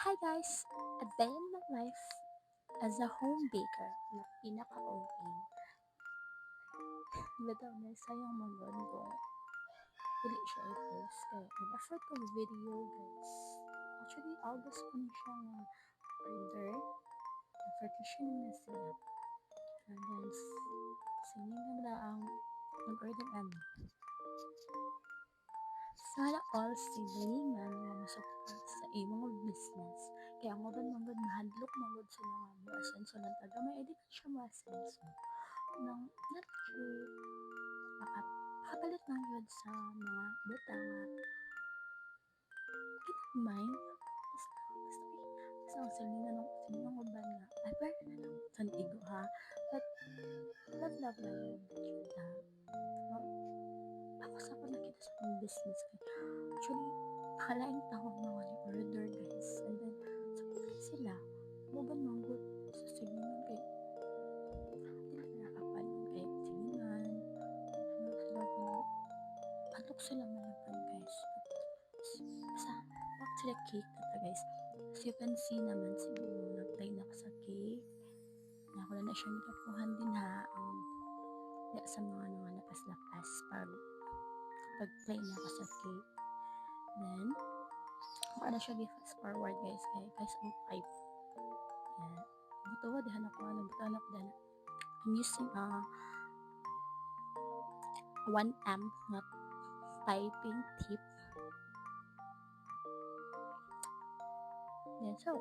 Hi guys! A day in my life as a home baker na pinaka-OA. Bitaw na sayang magod ko. Dili siya i-post kay nag-effort kong video guys. Actually, August pa na siya nga order. Effort ko siya na siya. Ah, and then, siningan na ang nag-order ano. Sana all silingan nga support sa imong business. Kaya ang mga mga mahadlok mga sila nga mo asenso ng taga may edit siya mo asenso. Nang not true maka, makapalit lang yun sa mga buta nga. Kinamay basta basta basta ang silingan ng silingan mo ba nga. Ay pero na lang santigo ha? But love love lang yun ha ako sa ako nakita sa business kay actually nakalaing taon na order guys. And then sa sila. Mo ba manggot sa silingan kay dili na nakapanon kay silingan ano sila ko patok sila malaban guys. Sa back to the cake kata guys. As you can see naman siguro nagtay na ako sa cake. Na wala na siya nikapuhan din ha. Ang ya sa mga mga lapas-lapas pag pag-play na ako sa cake. Then kung ano siya fast forward guys? Kay guys ang pipe yan. Buto dihan ako ano buto na ko dana I'm using a uh, 1 amp na piping tip. Yan so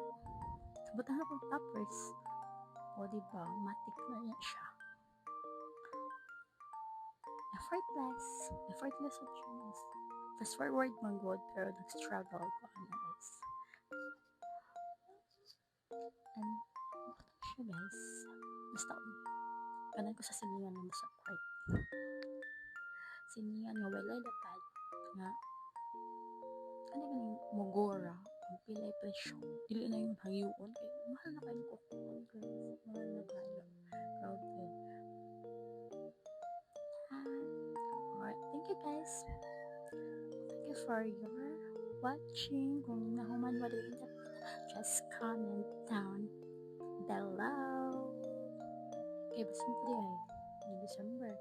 sabutan ako toppers. O diba? Matik na yan siya. Effortless. Effortless at chance fast forward man good pero nag-struggle ko ano guys and siya guys basta kanan ko sa siningan mo sa part. Siningan nga wala lapad nga ano ganing mogora? Ang pilay presyo dili na yung hayuon kay mahal na kayo kukuhan guys mahal na kayo crowd good alright. Thank you guys you for your watching. Kung nahuman mo din just comment down below. Okay basin ko ay ni December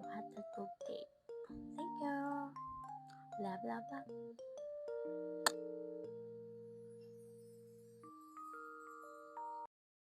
maghatag ko cake thank you. Love love love